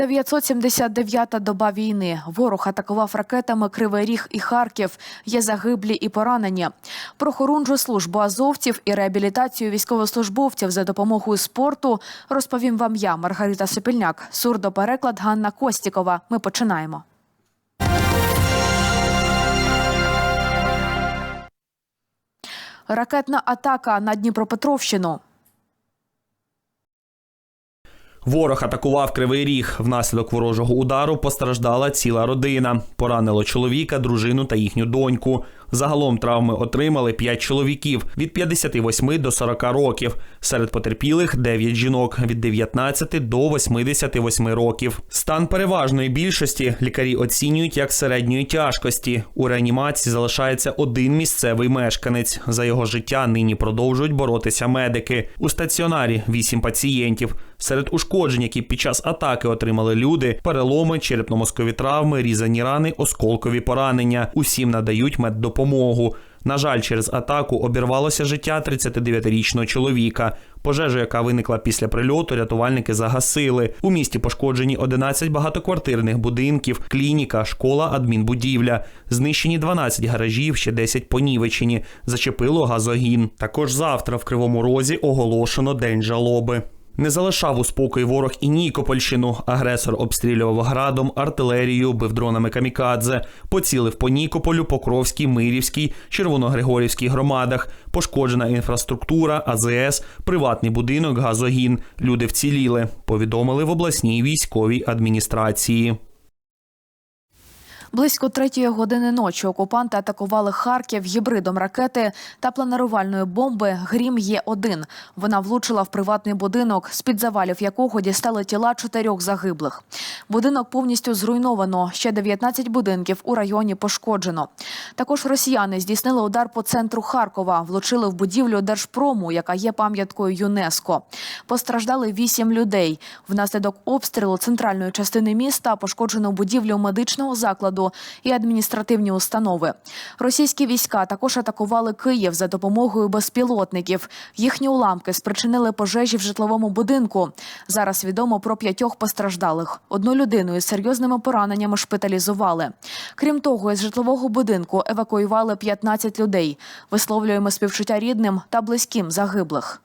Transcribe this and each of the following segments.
979-та доба війни. Ворог атакував ракетами Кривий Ріг і Харків. Є загиблі і поранені. Про хорунжу службу азовців і реабілітацію військовослужбовців за допомогою спорту розповім вам я, Маргарита Сопільняк. Сурдопереклад Ганна Костікова. Ми починаємо. Ракетна атака на Дніпропетровщину. Ворог атакував Кривий Ріг. Внаслідок ворожого удару постраждала ціла родина. Поранило чоловіка, дружину та їхню доньку. Загалом травми отримали 5 чоловіків від 58 до 40 років. Серед потерпілих 9 жінок від 19 до 88 років. Стан переважної більшості лікарі оцінюють як середньої тяжкості. У реанімації залишається один місцевий мешканець. За його життя нині продовжують боротися медики. У стаціонарі 8 пацієнтів. Серед ушкоджень, які під час атаки отримали люди, переломи, черепно-мозкові травми, різані рани, осколкові поранення. Усім надають меддопомогу. На жаль, через атаку обірвалося життя 39-річного чоловіка. Пожежу, яка виникла після прильоту, рятувальники загасили. У місті пошкоджені 11 багатоквартирних будинків, клініка, школа, адмінбудівля. Знищені 12 гаражів, ще 10 понівечені. Зачепило газогін. Також завтра в Кривому Розі оголошено день жалоби. Не залишав у спокій ворог і Нікопольщину. Агресор обстрілював градом, артилерією, бив дронами камікадзе, поцілив по Нікополю, Покровській, Мирівській, Червоногригорівській громадах. Пошкоджена інфраструктура, АЗС, приватний будинок, газогін. Люди вціліли. Повідомили в обласній військовій адміністрації. Близько третьої години ночі окупанти атакували Харків гібридом ракети та планирувальної бомби Грім Є 1 Вона влучила в приватний будинок, з під завалів якого дістали тіла чотирьох загиблих. Будинок повністю зруйновано. Ще 19 будинків у районі пошкоджено. Також росіяни здійснили удар по центру Харкова, влучили в будівлю Держпрому, яка є пам'яткою ЮНЕСКО. Постраждали вісім людей. Внаслідок обстрілу центральної частини міста пошкоджено будівлю медичного закладу і адміністративні установи. Російські війська також атакували Київ за допомогою безпілотників. Їхні уламки спричинили пожежі в житловому будинку. Зараз відомо про п'ятьох постраждалих. Одну людину із серйозними пораненнями шпиталізували. Крім того, із житлового будинку евакуювали 15 людей. Висловлюємо співчуття рідним та близьким загиблих.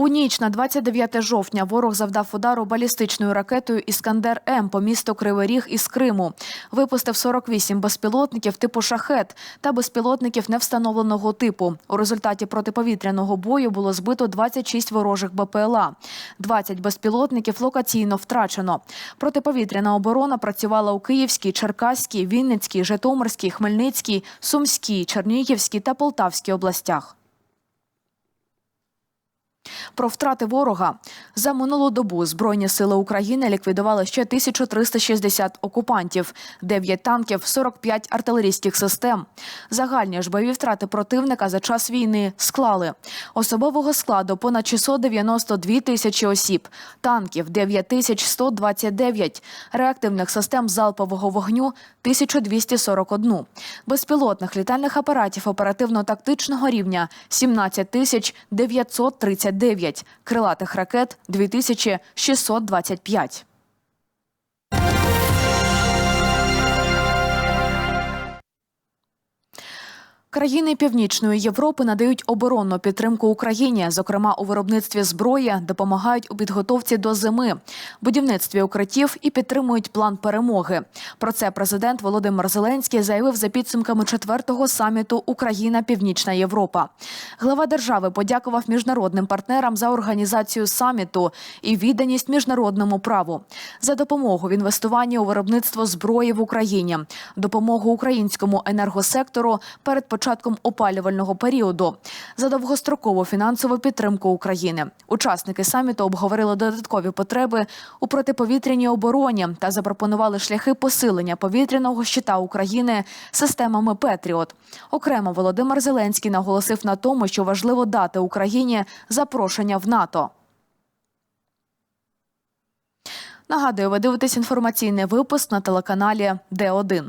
У ніч на 29 жовтня ворог завдав удару балістичною ракетою Іскандер М по місту Кривий Ріг із Криму. Випустив 48 безпілотників типу шахет та безпілотників невстановленого типу. У результаті протиповітряного бою було збито 26 ворожих БПЛА. 20 безпілотників локаційно втрачено. Протиповітряна оборона працювала у Київській, Черкаській, Вінницькій, Житомирській, Хмельницькій, Сумській, Чернігівській та Полтавській областях. Про втрати ворога за минулу добу збройні сили України ліквідували ще 1360 окупантів, 9 танків, 45 артилерійських систем. Загальні ж бойові втрати противника за час війни склали особового складу понад 692 тисячі осіб, танків 9129, реактивних систем залпового вогню 1241, безпілотних літальних апаратів оперативно-тактичного рівня 17 тисяч 939. 9, крилатих ракет 2625. Країни Північної Європи надають оборонну підтримку Україні, зокрема у виробництві зброї, допомагають у підготовці до зими, будівництві укриттів і підтримують план перемоги. Про це президент Володимир Зеленський заявив за підсумками четвертого саміту Україна Північна Європа. Глава держави подякував міжнародним партнерам за організацію саміту і відданість міжнародному праву, за допомогу в інвестуванні у виробництво зброї в Україні, допомогу українському енергосектору перед початком опалювального періоду за довгострокову фінансову підтримку України. Учасники саміту обговорили додаткові потреби у протиповітряній обороні та запропонували шляхи посилення повітряного щита України системами Петріот. Окремо Володимир Зеленський наголосив на тому, що важливо дати Україні запрошення в НАТО. Нагадую, ви дивитесь інформаційний випуск на телеканалі Д1.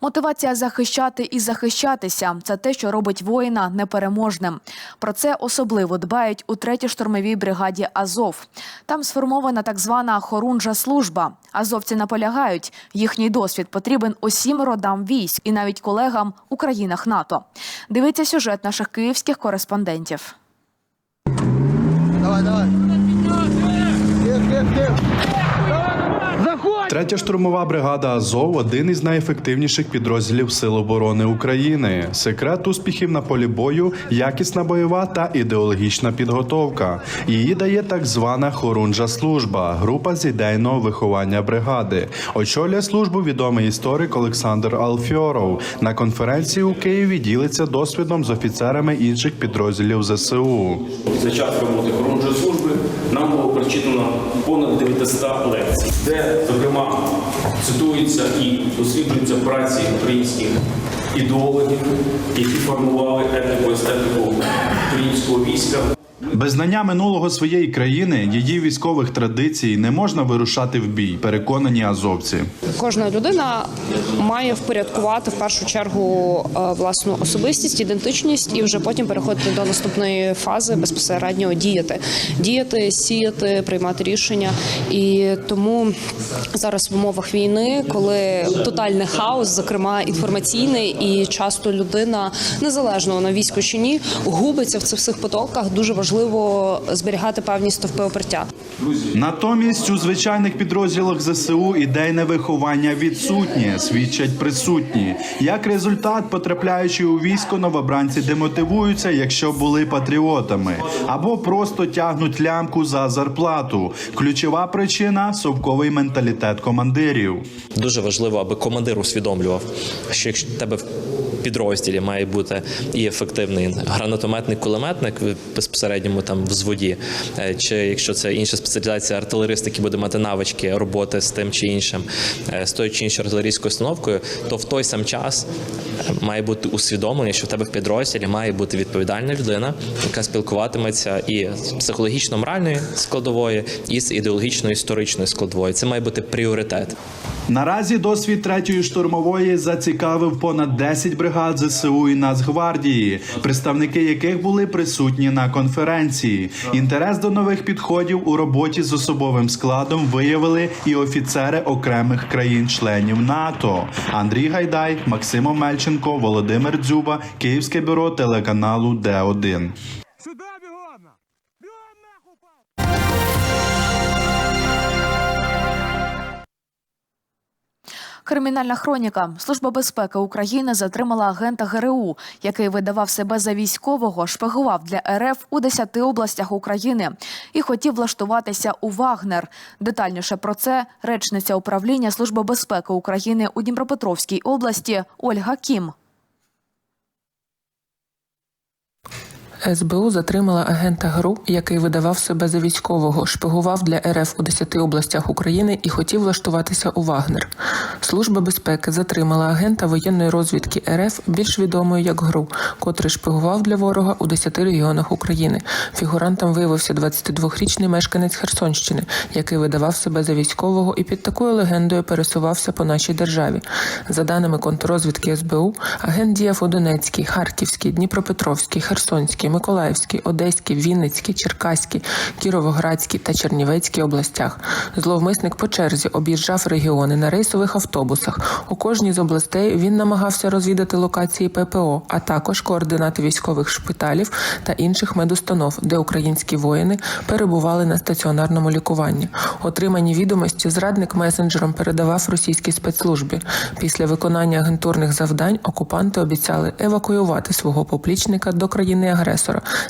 Мотивація захищати і захищатися це те, що робить воїна непереможним. Про це особливо дбають у 3-й штурмовій бригаді Азов. Там сформована так звана хорунжа служба. Азовці наполягають, їхній досвід потрібен усім родам військ і навіть колегам у країнах НАТО. Дивіться сюжет наших київських кореспондентів. Давай, давай. Тих. Третя штурмова бригада Азов один із найефективніших підрозділів Сил оборони України. Секрет успіхів на полі бою, якісна бойова та ідеологічна підготовка. Її дає так звана хорунжа служба, група з ідейного виховання бригади. Очолює службу відомий історик Олександр Алфьоров. На конференції у Києві ділиться досвідом з офіцерами інших підрозділів ЗСУ. За час роботи охоронної служби нам було прочитано понад 900 лекцій, де, зокрема, цитуються і досліджуються праці українських ідеологів, які формували етику естетику українського війська. Без знання минулого своєї країни, її військових традицій не можна вирушати в бій. Переконані азовці. Кожна людина має впорядкувати в першу чергу е, власну особистість, ідентичність, і вже потім переходити до наступної фази безпосередньо діяти, діяти, сіяти, приймати рішення. І тому зараз в умовах війни, коли тотальний хаос, зокрема інформаційний, і часто людина незалежно вона військо чи ні, губиться в цих всіх потоках. Дуже важливо зберігати певні стовпи опертя. Натомість у звичайних підрозділах ЗСУ ідейне виховання відсутнє, свідчать присутні. Як результат, потрапляючи у військо, новобранці демотивуються, якщо були патріотами, або просто тягнуть лямку за зарплату. Ключова причина совковий менталітет командирів. Дуже важливо, аби командир усвідомлював, що якщо тебе в підрозділі має бути і ефективний гранатометний кулеметник безпосередньому там взводі, е, чи якщо це інша спеціалізація артилерист, який буде мати навички роботи з тим чи іншим, е, з тою чи іншою артилерійською установкою, то в той сам час е, має бути усвідомлення, що в тебе в підрозділі має бути відповідальна людина, яка спілкуватиметься і з психологічно-моральної складової, і з ідеологічно історичної складової. Це має бути пріоритет. Наразі досвід третьої штурмової зацікавив понад 10 10 бригад ЗСУ і Нацгвардії, представники яких були присутні на конференції. Інтерес до нових підходів у роботі з особовим складом виявили і офіцери окремих країн-членів НАТО. Андрій Гайдай, Максим Омельченко, Володимир Дзюба, Київське бюро телеканалу Д 1 Кримінальна хроніка. Служба безпеки України затримала агента ГРУ, який видавав себе за військового, шпигував для РФ у 10 областях України і хотів влаштуватися у Вагнер. Детальніше про це речниця управління Служби безпеки України у Дніпропетровській області Ольга Кім. СБУ затримала агента ГРУ, який видавав себе за військового, шпигував для РФ у 10 областях України і хотів влаштуватися у Вагнер. Служба безпеки затримала агента воєнної розвідки РФ, більш відомої як ГРУ, котрий шпигував для ворога у 10 регіонах України. Фігурантом виявився 22-річний мешканець Херсонщини, який видавав себе за військового і під такою легендою пересувався по нашій державі. За даними контррозвідки СБУ, агент діяв у Донецькій, Харківській, Дніпропетровській, Херсонській, Миколаївській, Одеській, Вінницькій, Черкаській, Кіровоградській та Чернівецькій областях. Зловмисник по черзі об'їжджав регіони на рейсових автобусах. У кожній з областей він намагався розвідати локації ППО, а також координати військових шпиталів та інших медустанов, де українські воїни перебували на стаціонарному лікуванні. Отримані відомості зрадник месенджером передавав російській спецслужбі. Після виконання агентурних завдань окупанти обіцяли евакуювати свого поплічника до країни агресора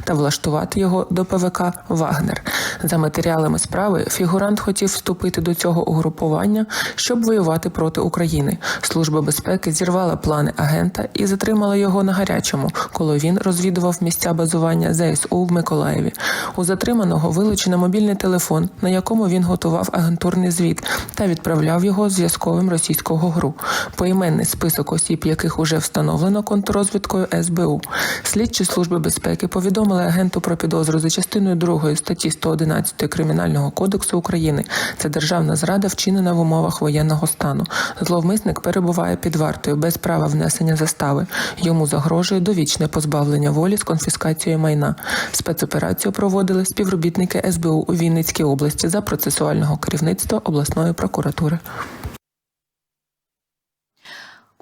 та влаштувати його до ПВК Вагнер. За матеріалами справи фігурант хотів вступити до цього угрупування, щоб воювати проти України. Служба безпеки зірвала плани агента і затримала його на гарячому, коли він розвідував місця базування ЗСУ в Миколаєві. У затриманого вилучено мобільний телефон, на якому він готував агентурний звіт та відправляв його зв'язковим російського ГРУ. Поіменний список осіб, яких уже встановлено контррозвідкою СБУ. Слідчі служби безпеки повідомили агенту про підозру за частиною 2 статті 111 Кримінального кодексу України. Це державна зрада, вчинена в умовах воєнного стану. Зловмисник перебуває під вартою без права внесення застави. Йому загрожує довічне позбавлення волі з конфіскацією майна. Спецоперацію проводили співробітники СБУ у Вінницькій області за процесуального керівництва обласної прокуратури.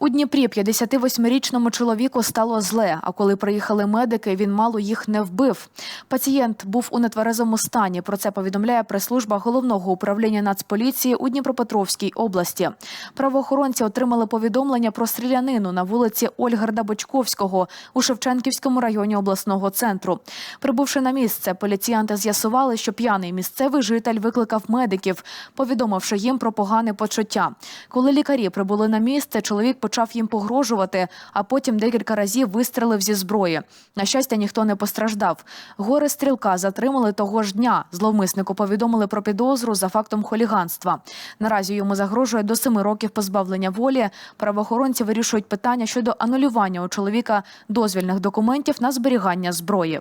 У Дніпрі 58-річному чоловіку стало зле. А коли приїхали медики, він мало їх не вбив. Пацієнт був у нетверезому стані. Про це повідомляє прес-служба головного управління Нацполіції у Дніпропетровській області. Правоохоронці отримали повідомлення про стрілянину на вулиці Ольгарда Бочковського у Шевченківському районі обласного центру. Прибувши на місце, поліціянти з'ясували, що п'яний місцевий житель викликав медиків, повідомивши їм про погане почуття. Коли лікарі прибули на місце, чоловік почав їм погрожувати, а потім декілька разів вистрелив зі зброї. На щастя, ніхто не постраждав. Гори стрілка затримали того ж дня. Зловмиснику повідомили про підозру за фактом хуліганства. Наразі йому загрожує до семи років позбавлення волі. Правоохоронці вирішують питання щодо анулювання у чоловіка дозвільних документів на зберігання зброї.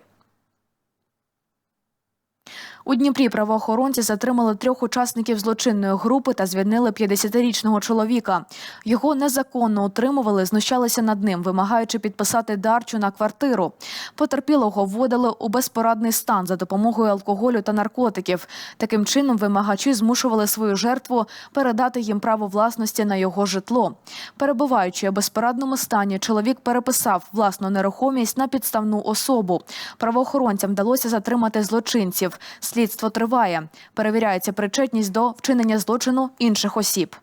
У Дніпрі правоохоронці затримали трьох учасників злочинної групи та звільнили 50-річного чоловіка. Його незаконно утримували, знущалися над ним, вимагаючи підписати дарчу на квартиру. Потерпілого вводили у безпорадний стан за допомогою алкоголю та наркотиків. Таким чином вимагачі змушували свою жертву передати їм право власності на його житло. Перебуваючи у безпорадному стані, чоловік переписав власну нерухомість на підставну особу. Правоохоронцям вдалося затримати злочинців. Слідство триває. Перевіряється причетність до вчинення злочину інших осіб.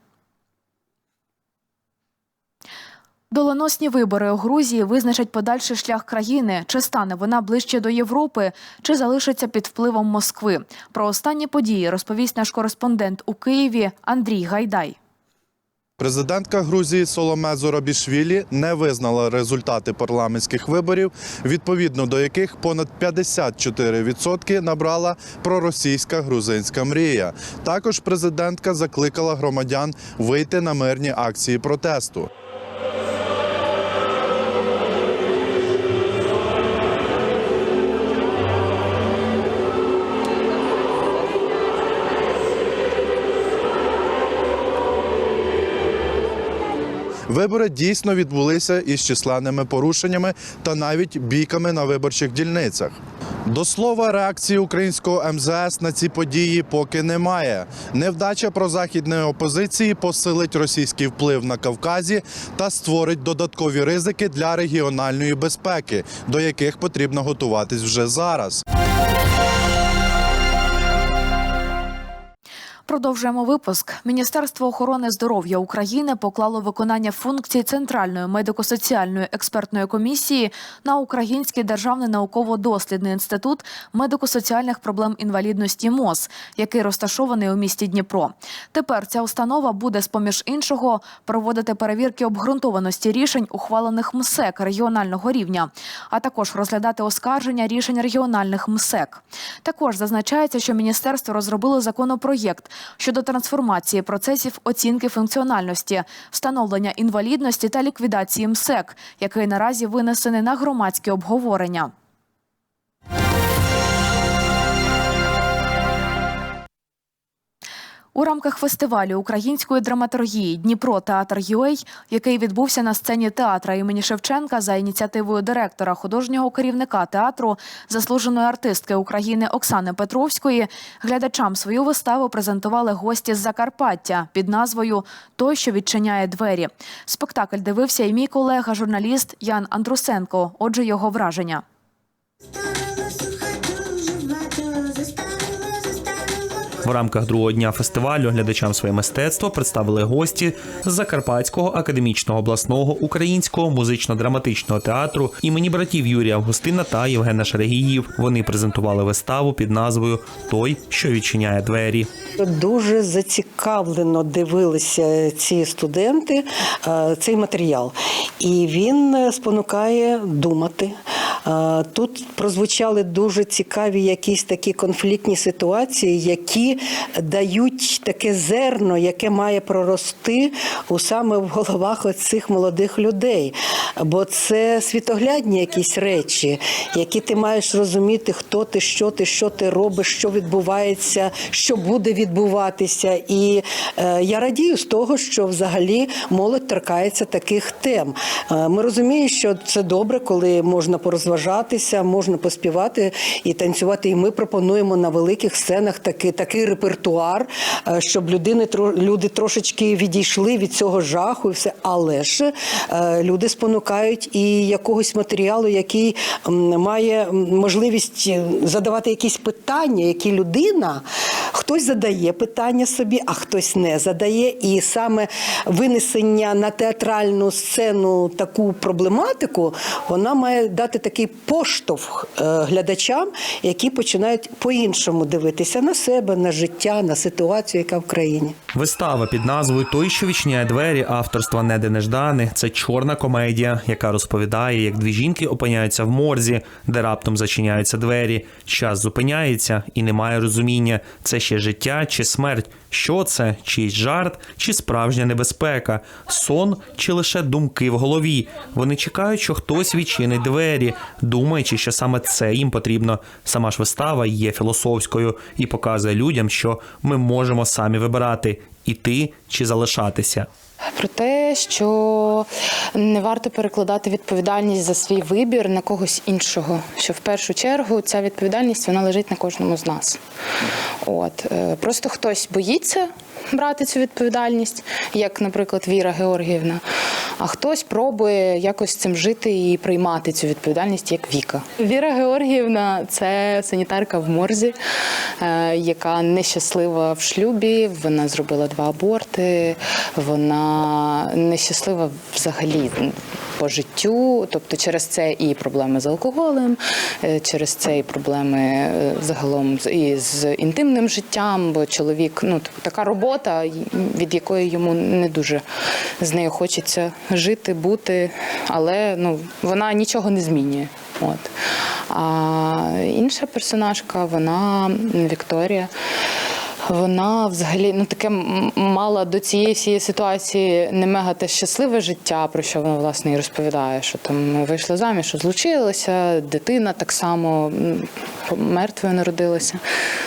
Доленосні вибори у Грузії визначать подальший шлях країни, чи стане вона ближче до Європи, чи залишиться під впливом Москви. Про останні події розповість наш кореспондент у Києві Андрій Гайдай. Президентка Грузії Соломе Зоробішвілі не визнала результати парламентських виборів, відповідно до яких понад 54% набрала проросійська грузинська мрія. Також президентка закликала громадян вийти на мирні акції протесту. Вибори дійсно відбулися із численними порушеннями та навіть бійками на виборчих дільницях. До слова, реакції українського МЗС на ці події поки немає. Невдача прозахідної опозиції посилить російський вплив на Кавказі та створить додаткові ризики для регіональної безпеки, до яких потрібно готуватись вже зараз. Продовжуємо випуск. Міністерство охорони здоров'я України поклало виконання функцій Центральної медико-соціальної експертної комісії на Український державний науково-дослідний інститут медико-соціальних проблем інвалідності МОЗ, який розташований у місті Дніпро. Тепер ця установа буде, з поміж іншого, проводити перевірки обґрунтованості рішень, ухвалених МСЕК регіонального рівня, а також розглядати оскарження рішень регіональних МСЕК. Також зазначається, що міністерство розробило законопроєкт щодо трансформації процесів оцінки функціональності, встановлення інвалідності та ліквідації МСЕК, який наразі винесений на громадське обговорення. У рамках фестивалю української драматургії Дніпро Театр ЮЕЙ, який відбувся на сцені театра імені Шевченка за ініціативою директора художнього керівника театру, заслуженої артистки України Оксани Петровської, глядачам свою виставу презентували гості з Закарпаття під назвою Той, що відчиняє двері. Спектакль дивився і мій колега, журналіст Ян Андрусенко. Отже, його враження. В рамках другого дня фестивалю глядачам своє мистецтво представили гості з Закарпатського академічного обласного українського музично-драматичного театру імені братів Юрія Августина та Євгена Шерегіїв. Вони презентували виставу під назвою Той, що відчиняє двері. Дуже зацікавлено дивилися ці студенти е, цей матеріал, і він е, спонукає думати, Тут прозвучали дуже цікаві якісь такі конфліктні ситуації, які дають таке зерно, яке має прорости у саме в головах цих молодих людей. Бо це світоглядні якісь речі, які ти маєш розуміти, хто ти, що ти, що ти робиш, що відбувається, що буде відбуватися. І е, я радію з того, що взагалі молодь торкається таких тем. Е, ми розуміємо, що це добре, коли можна порозважатися, можна поспівати і танцювати. І ми пропонуємо на великих сценах такий, такий репертуар, е, щоб людини люди трошечки відійшли від цього жаху і все. Але ж е, люди спонукають і якогось матеріалу, який має можливість е, задавати якісь питання, які людина хтось задає питання собі, а хтось не задає. І саме винесення на театральну сцену таку проблематику, вона має дати такий поштовх е, глядачам, які починають по-іншому дивитися на себе, на життя, на ситуацію, яка в країні. Вистава під назвою Той, що відчиняє двері авторства Неди Неждани це чорна комедія, яка розповідає, як дві жінки опиняються в морзі, де раптом зачиняються двері. Час зупиняється і немає розуміння, це ще життя чи смерть. Що це? Чийсь жарт чи справжня небезпека, сон чи лише думки в голові. Вони чекають, що хтось відчинить двері, думаючи, що саме це їм потрібно. Сама ж вистава є філософською і показує людям, що ми можемо самі вибирати іти чи залишатися. Про те, що не варто перекладати відповідальність за свій вибір на когось іншого. Що в першу чергу ця відповідальність вона лежить на кожному з нас. От е, просто хтось боїться брати цю відповідальність, як, наприклад, Віра Георгіївна, а хтось пробує якось цим жити і приймати цю відповідальність як Віка. Віра Георгіївна це санітарка в морзі, е, яка нещаслива в шлюбі. Вона зробила два аборти. Вона нещаслива взагалі по життю. Тобто, через це і проблеми з алкоголем, е, через це і проблеми е, загалом і з інтимним життям, бо чоловік, ну така робота, від якої йому не дуже з нею хочеться жити, бути, але ну вона нічого не змінює. От. А інша персонажка, вона Вікторія. Вона взагалі ну таке мала до цієї всієї ситуації не мега те щасливе життя, про що вона власне і розповідає, що там вийшла заміж, що злучилася, дитина так само мертвою народилася.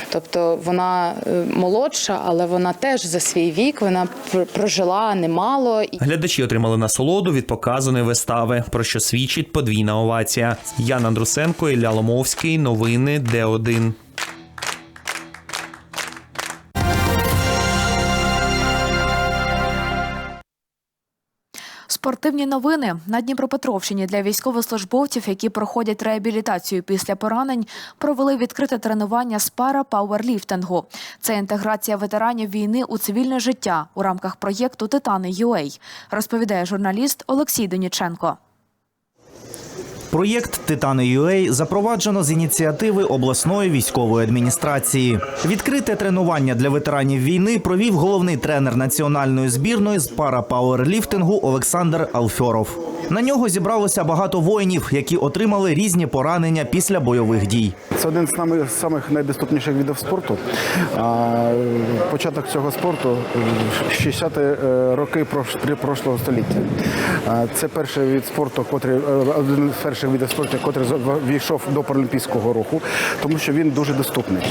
Тобто вона е, молодша, але вона теж за свій вік вона пр- прожила немало Глядачі отримали насолоду від показаної вистави, про що свідчить подвійна овація. Ян Андрусенко, Ілля Ломовський. Новини Д1. Спортивні новини на Дніпропетровщині для військовослужбовців, які проходять реабілітацію після поранень, провели відкрите тренування з пара пауерліфтингу. Це інтеграція ветеранів війни у цивільне життя у рамках проєкту Титани Юей, розповідає журналіст Олексій Доніченко. Проєкт Титани UA запроваджено з ініціативи обласної військової адміністрації. Відкрите тренування для ветеранів війни провів головний тренер національної збірної з парапауерліфтингу Олександр Алфьоров. На нього зібралося багато воїнів, які отримали різні поранення після бойових дій. Це один з самих найдоступніших видів спорту. Початок цього спорту 60-ті е, роки прошлого століття. Це перший від спорту, котрий е, один з перших видів спорту, який війшов до паралімпійського руху, тому що він дуже доступний.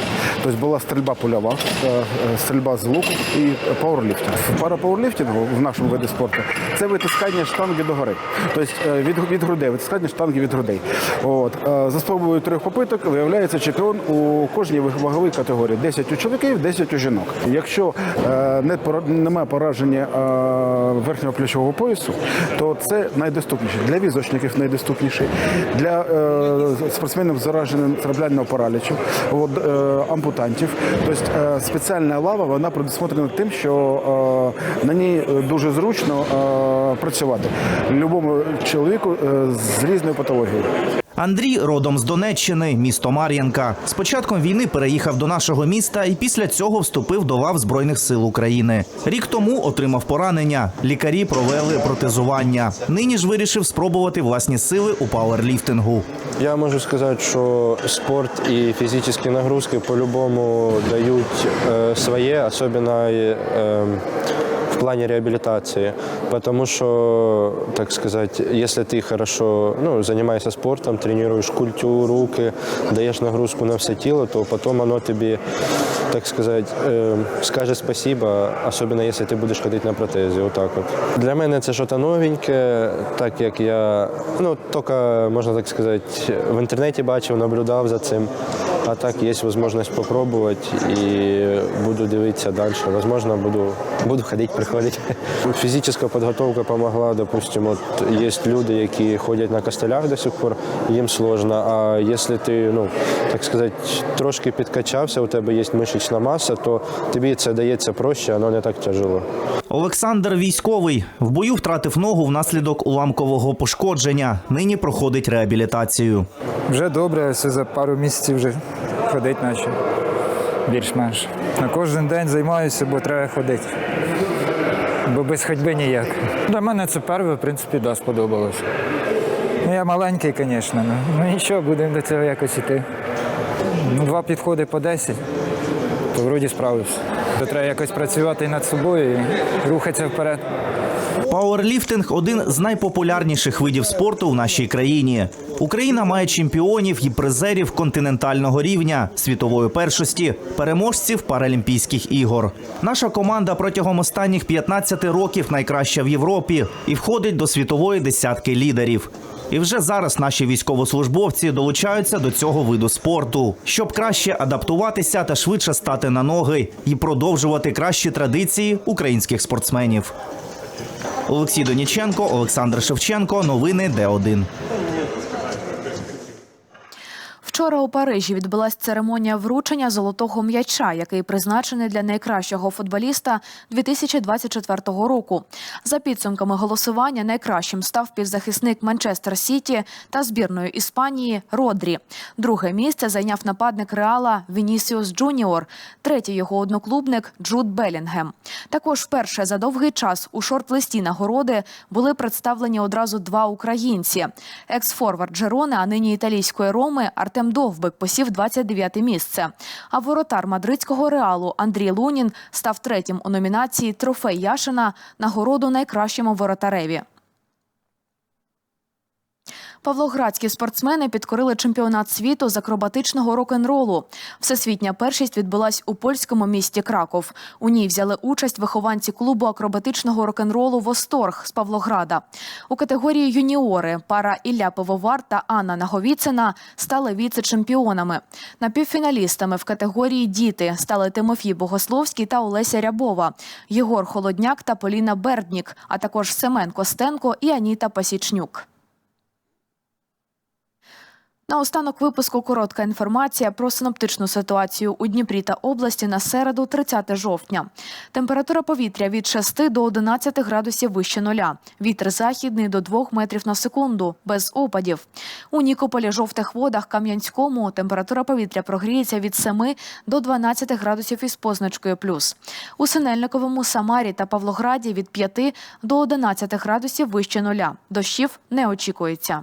Тобто була стрільба польова, е, е, стрільба з луку і пауерліфтинг. В парапауерліфтингу в нашому виді спорту це витискання штанги догори. Тобто е, від, від грудей, витискання штанги від грудей. От. е, За спробою трьох попиток виявляється чемпіон у кожній ваговій категорії. 10 у чоловіків, 10 у жінок. Якщо е, не немає пораження верхнього плечового поясу, то це найдоступніше. Для візочників найдоступніше, для спортсменів зараженим церебрального паралічу, от, ампутантів. Тобто спеціальна лава вона предусмотрена тим, що на ній дуже зручно працювати любому чоловіку е, з різною патологією. Андрій родом з Донеччини, місто Мар'янка. З початком війни переїхав до нашого міста і після цього вступив до лав Збройних сил України. Рік тому отримав поранення. Лікарі провели протезування. Нині ж вирішив спробувати власні сили у пауерліфтингу. Я можу сказати, що спорт і фізичні нагрузки по-любому дають е, своє, особливо е, плане реабилитации. Потому что, так сказать, если ты хорошо ну, занимаешься спортом, тренируешь культуру, руки, даешь нагрузку на все тело, то потом оно тебе, так сказать, скаже спасибо, особенно если ты будешь ходити на протезі. Отак от. Для мене це щось новеньке, так як я ну, тільки, можна так сказати, в інтернеті бачив, наблюдав за цим. А так є можливість спробувати і буду дивитися далі. Можливо, буду, буду ходити, приходити. Фізична підготовка допомогла. Допустимо, от є люди, які ходять на костелях до сих пор, їм складно. А якщо ти, ну, так сказати, трошки підкачався, у тебе є мишечна маса, то тобі це дається проще, воно не так тяжело. Олександр військовий в бою втратив ногу внаслідок уламкового пошкодження. Нині проходить реабілітацію. Вже добре, все за пару місяців вже ходить наче більш-менш. На кожен день займаюся, бо треба ходити. Бо без ходьби ніяк. Для мене це перше, в принципі, да, сподобалось. Ну, я маленький, звісно. Ну, ну нічого, будемо до цього якось іти. Ну, два підходи по 10, то вроді справився. То треба якось працювати над собою і рухатися вперед. Пауерліфтинг один з найпопулярніших видів спорту в нашій країні. Україна має чемпіонів і призерів континентального рівня, світової першості, переможців Паралімпійських ігор. Наша команда протягом останніх 15 років найкраща в Європі і входить до світової десятки лідерів. І вже зараз наші військовослужбовці долучаються до цього виду спорту, щоб краще адаптуватися та швидше стати на ноги і продовжувати кращі традиції українських спортсменів. Олексій Доніченко, Олександр Шевченко. Новини Д1. Вчора у Парижі відбулася церемонія вручення золотого м'яча, який призначений для найкращого футболіста 2024 року. За підсумками голосування найкращим став півзахисник Манчестер Сіті та збірної Іспанії Родрі. Друге місце зайняв нападник Реала Вінісіус Джуніор, третій його одноклубник Джуд Белінгем. Також вперше за довгий час у шорт-листі нагороди були представлені одразу два українці: екс-форвард Джерони, а нині італійської Роми Артем Довбик посів 29 місце. А воротар мадридського реалу Андрій Лунін став третім у номінації Трофей Яшина нагороду найкращому воротареві. Павлоградські спортсмени підкорили чемпіонат світу з акробатичного рок-н-ролу. Всесвітня першість відбулась у польському місті Краков. У ній взяли участь вихованці клубу акробатичного рок-н-ролу Восторг з Павлограда. У категорії юніори пара Ілля Пивовар та Анна Наговіцина стали віце-чемпіонами. Напівфіналістами в категорії Діти стали Тимофій Богословський та Олеся Рябова, Єгор Холодняк та Поліна Берднік, а також Семен Костенко і Аніта Пасічнюк. На останок випуску коротка інформація про синоптичну ситуацію у Дніпрі та області на середу, 30 жовтня. Температура повітря від 6 до 11 градусів вище нуля. Вітер західний до 2 метрів на секунду, без опадів. У Нікополі, жовтих водах, Кам'янському температура повітря прогріється від 7 до 12 градусів із позначкою плюс. У Синельниковому, Самарі та Павлограді від 5 до 11 градусів вище нуля. Дощів не очікується.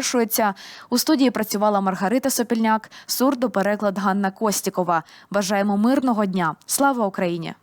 завершується. У студії працювала Маргарита Сопільняк, сурдопереклад Ганна Костікова. Бажаємо мирного дня. Слава Україні!